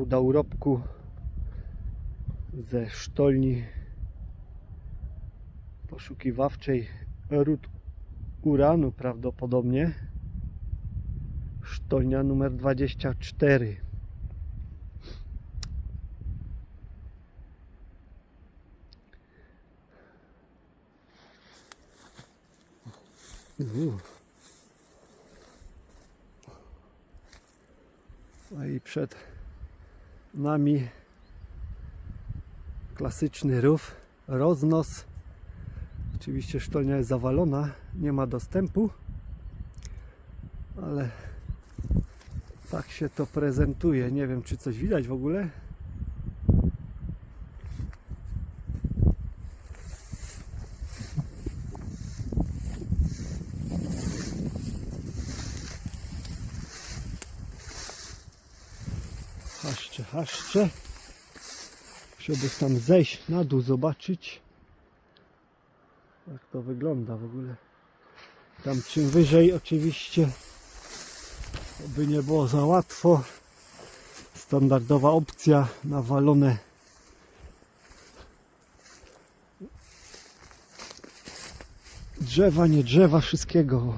hałda urobku ze sztolni poszukiwawczej ród uranu prawdopodobnie. Sztolnia numer 24. Uuu. No i przed nami klasyczny rów, roznos. Oczywiście sztolnia jest zawalona, nie ma dostępu, ale tak się to prezentuje. Nie wiem, czy coś widać w ogóle. Haszcze. Żeby tam zejść na dół, zobaczyć jak to wygląda w ogóle. Tam czym wyżej oczywiście by nie było za łatwo. Standardowa opcja nawalone drzewa, nie drzewa, wszystkiego.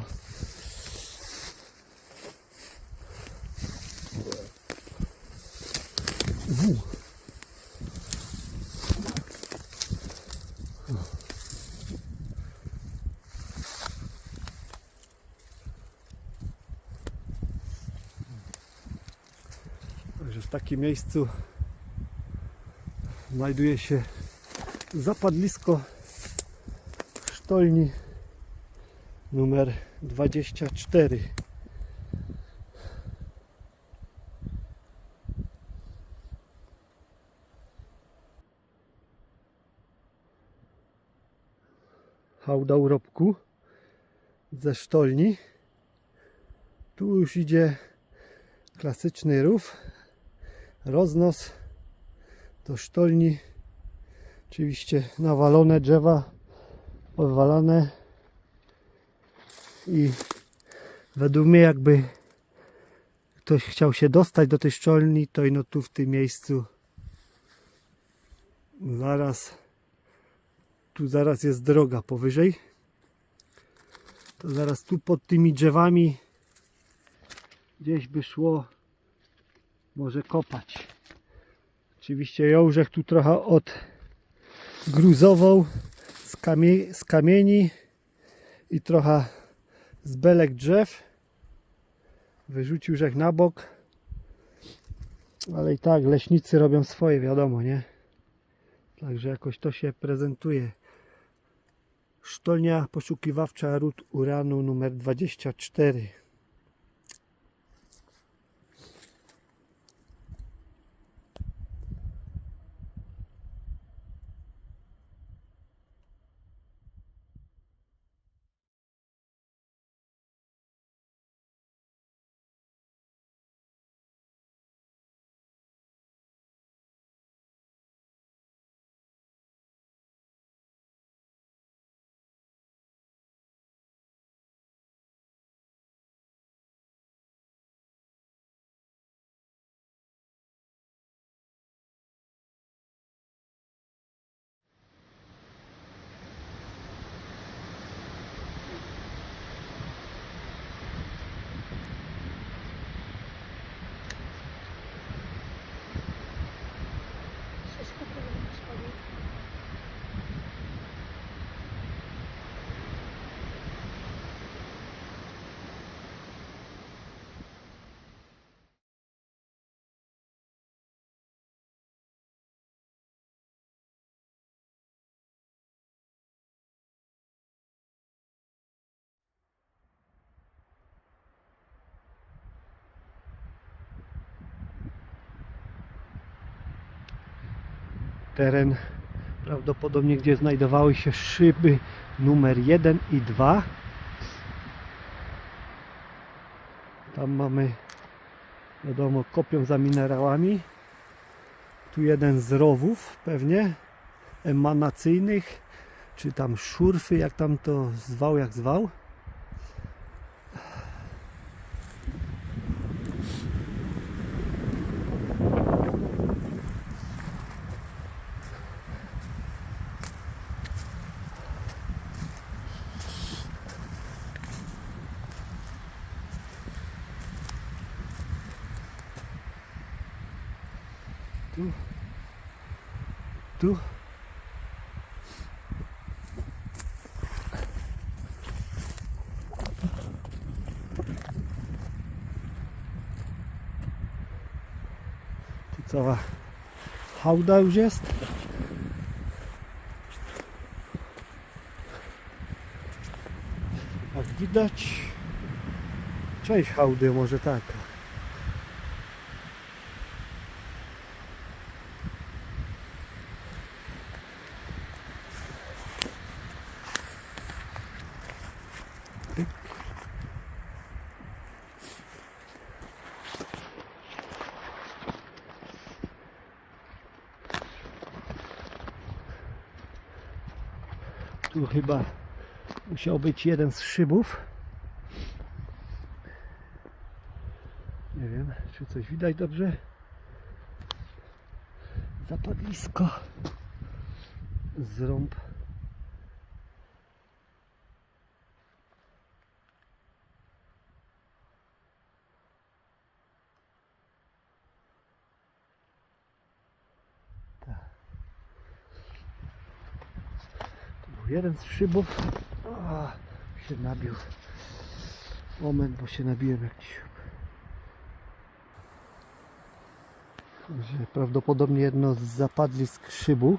Miejscu znajduje się zapadlisko sztolni numer 24. Hałda urobku ze sztolni. Tu już idzie klasyczny rów, roznos do sztolni. Oczywiście nawalone drzewa, powalane i według mnie jakby ktoś chciał się dostać do tej szczelni, to ino tu w tym miejscu zaraz tu zaraz jest droga powyżej to zaraz tu pod tymi drzewami gdzieś by szło może kopać. Oczywiście jążek tu trochę odgruzował z, kamie z kamieni i trochę z belek drzew. Wyrzucił rzek na bok. Ale i tak leśnicy robią swoje wiadomo nie? Także jakoś to się prezentuje. Sztolnia poszukiwawcza ród uranu numer 24 teren. Prawdopodobnie gdzie znajdowały się szyby numer 1 i 2 tam mamy wiadomo kopią za minerałami. Tu jeden z rowów pewnie emanacyjnych czy tam szurfy jak tam to zwał jak zwał Tu. Tu. Tu cała hałda już jest. Jak widać, część hałdy może taka. Tu chyba musiał być jeden z szybów. Nie wiem, czy coś widać dobrze. Zapadlisko. Zrąb. Jeden z szybów. Się nabił. Moment, bo się nabiłem jakiś siup. Że Prawdopodobnie jedno z zapadlisk szybu.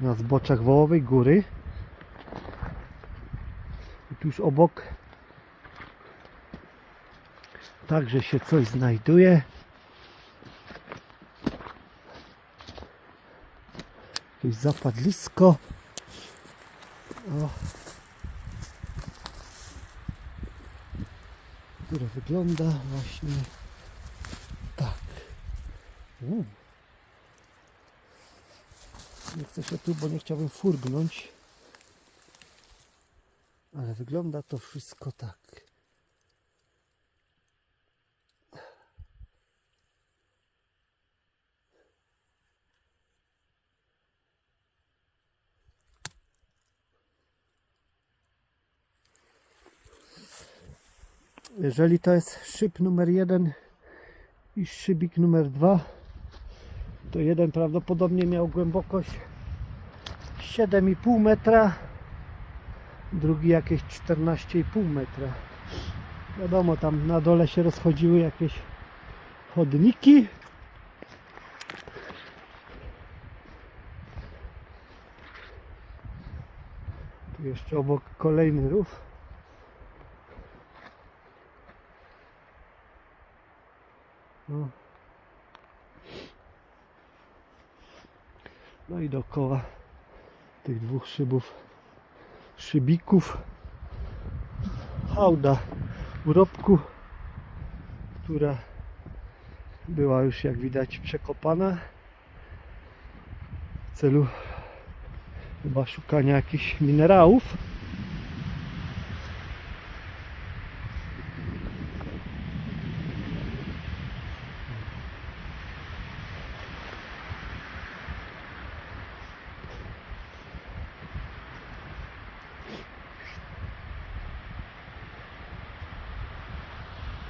Na zboczach Wołowej Góry. I tuż obok także się coś znajduje. Jakieś zapadlisko. O. Które wygląda właśnie tak. Nie chcę się tu, bo nie chciałbym furgnąć. Ale wygląda to wszystko tak. Jeżeli to jest szyb numer jeden i szybik numer dwa, to jeden prawdopodobnie miał głębokość 7,5 metra, drugi jakieś 14,5 metra. Wiadomo, tam na dole się rozchodziły jakieś chodniki. Tu jeszcze obok kolejny rów. No. no i dookoła tych dwóch szybów, szybików, hałda urobku, która była już jak widać przekopana w celu chyba szukania jakichś minerałów.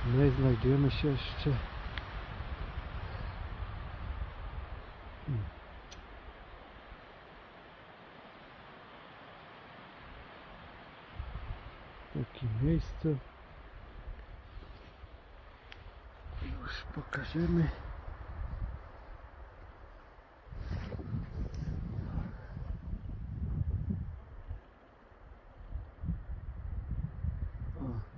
My znajdujemy się jeszcze. Hmm. w takim miejscu już pokażemy o.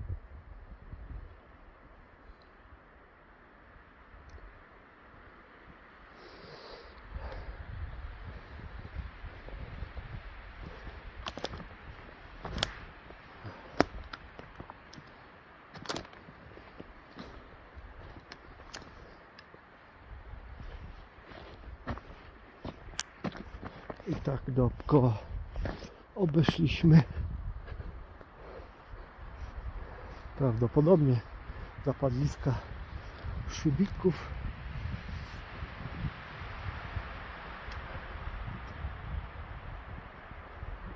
I tak dookoła obeszliśmy. Prawdopodobnie zapadliska szybików.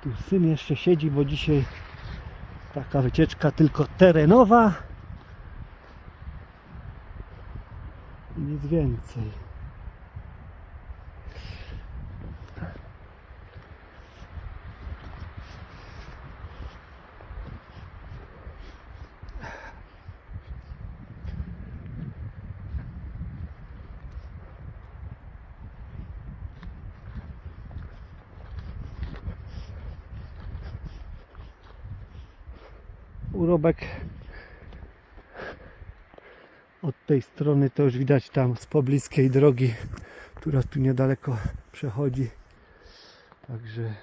Tu syn jeszcze siedzi, bo dzisiaj Taka wycieczka tylko terenowa. I nic więcej. Od tej strony to już widać tam z pobliskiej drogi, która tu niedaleko przechodzi. Także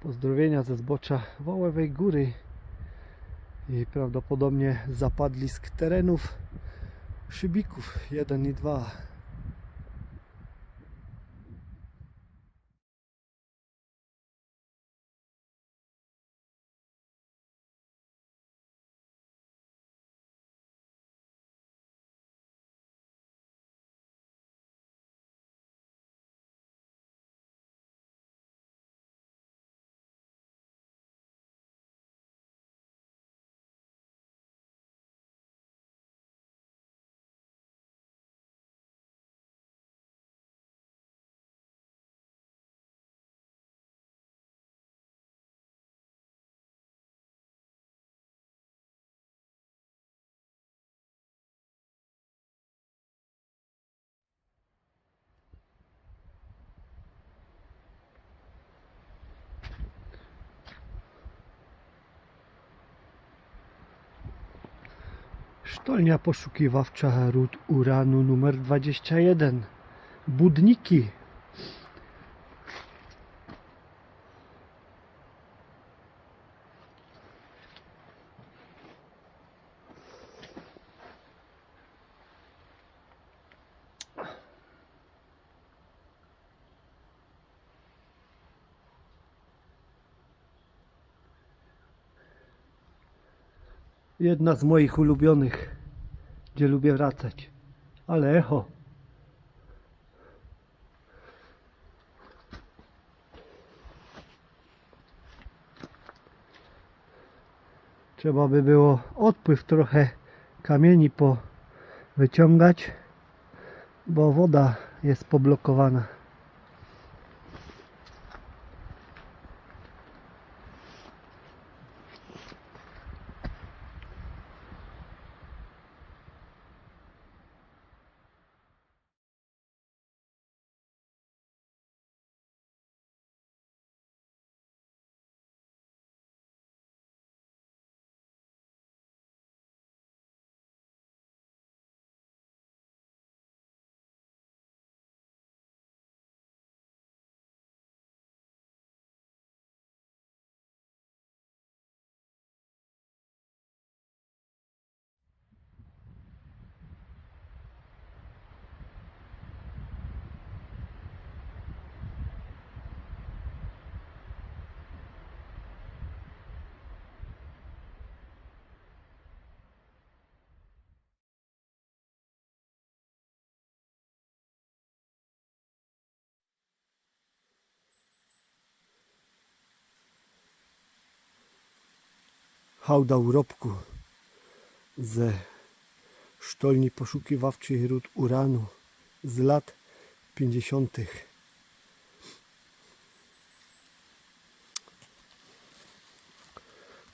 pozdrowienia ze zbocza Wołowej Góry i prawdopodobnie zapadlisk terenów Szybików 1 i 2. Sztolnia poszukiwawcza ród uranu numer 21. Budniki. Jedna z moich ulubionych, gdzie lubię wracać. Ale echo. Trzeba by było odpływ trochę kamieni po wyciągać, bo woda jest poblokowana. Hałda urobku ze sztolni poszukiwawczych ród uranu z lat 50.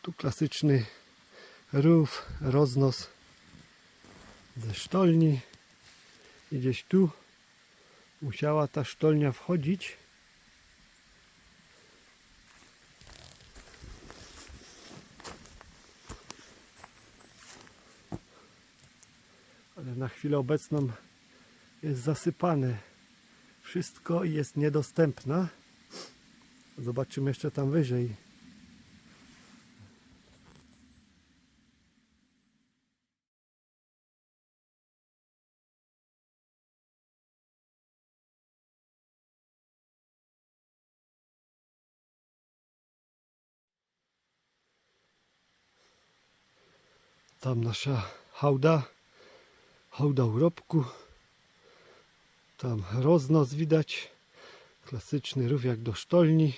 Tu klasyczny rów, roznos ze sztolni i gdzieś tu musiała ta sztolnia wchodzić ale na chwilę obecną jest zasypane wszystko jest niedostępna. Zobaczymy jeszcze tam wyżej. Tam nasza hałda hołda urobku. Tam roznos widać. Klasyczny rów jak do sztolni.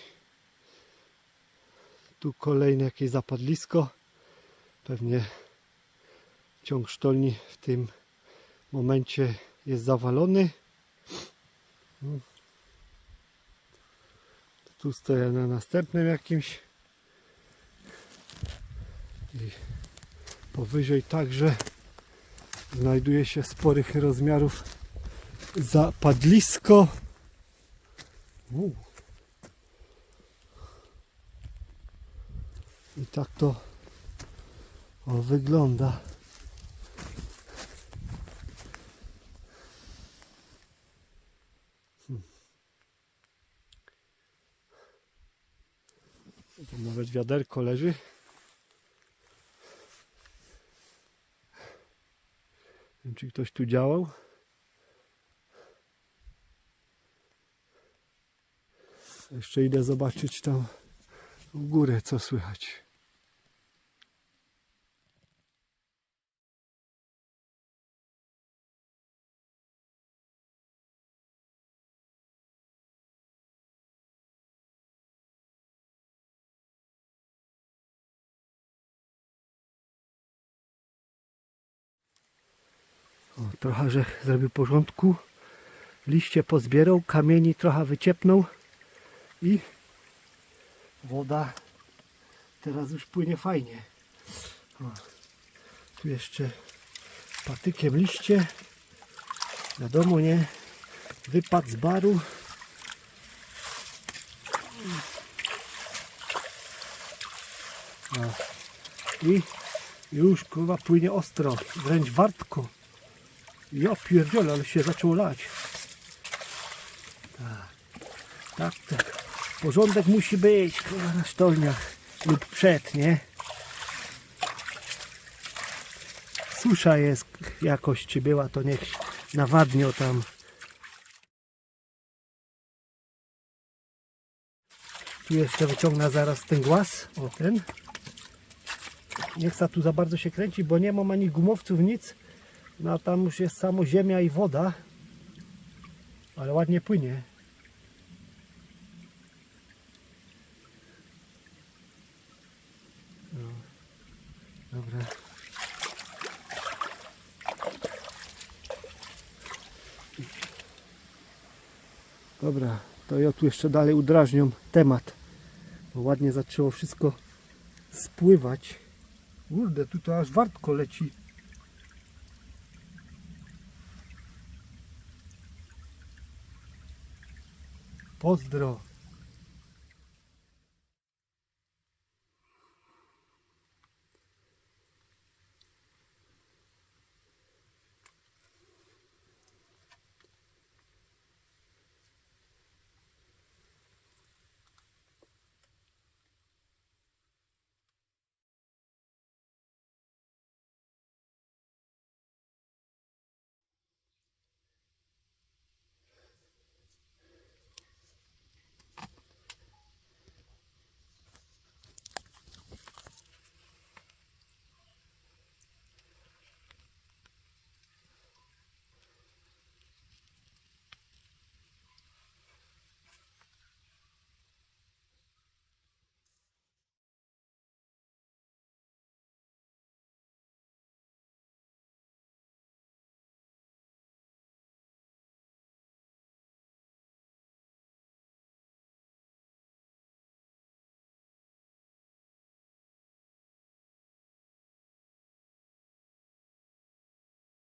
Tu kolejne jakieś zapadlisko. Pewnie ciąg sztolni w tym momencie jest zawalony. Tu stoję na następnym jakimś. I powyżej także znajduje się sporych rozmiarów zapadlisko. U. I tak to o, wygląda. Hmm. Nawet wiaderko leży. Wiem, czy ktoś tu działał. Jeszcze idę zobaczyć tam w górę, co słychać. Trochę żech zrobił porządku. Liście pozbierał, kamieni trochę wyciepnął i woda teraz już płynie fajnie. O, tu jeszcze patykiem liście. Wiadomo, nie? Wypad z baru. O, I już kurwa płynie ostro, wręcz wartko. Ja pierdzielę, ale się zaczęło lać. Tak, tak, tak. Porządek musi być kurwa, na sztolniach lub przed, nie? Susza jest jakoś, czy była, to niech nawadnią tam. Tu jeszcze wyciągnę zaraz ten głaz, o ten. Nie chcę tu za bardzo się kręcić, bo nie mam ani gumowców, nic. No a tam już jest samo ziemia i woda. Ale ładnie płynie. No. Dobra. Dobra, to ja tu jeszcze dalej udrażniam temat. Bo ładnie zaczęło wszystko spływać. Kurde, tu to aż wartko leci. 보스 들어.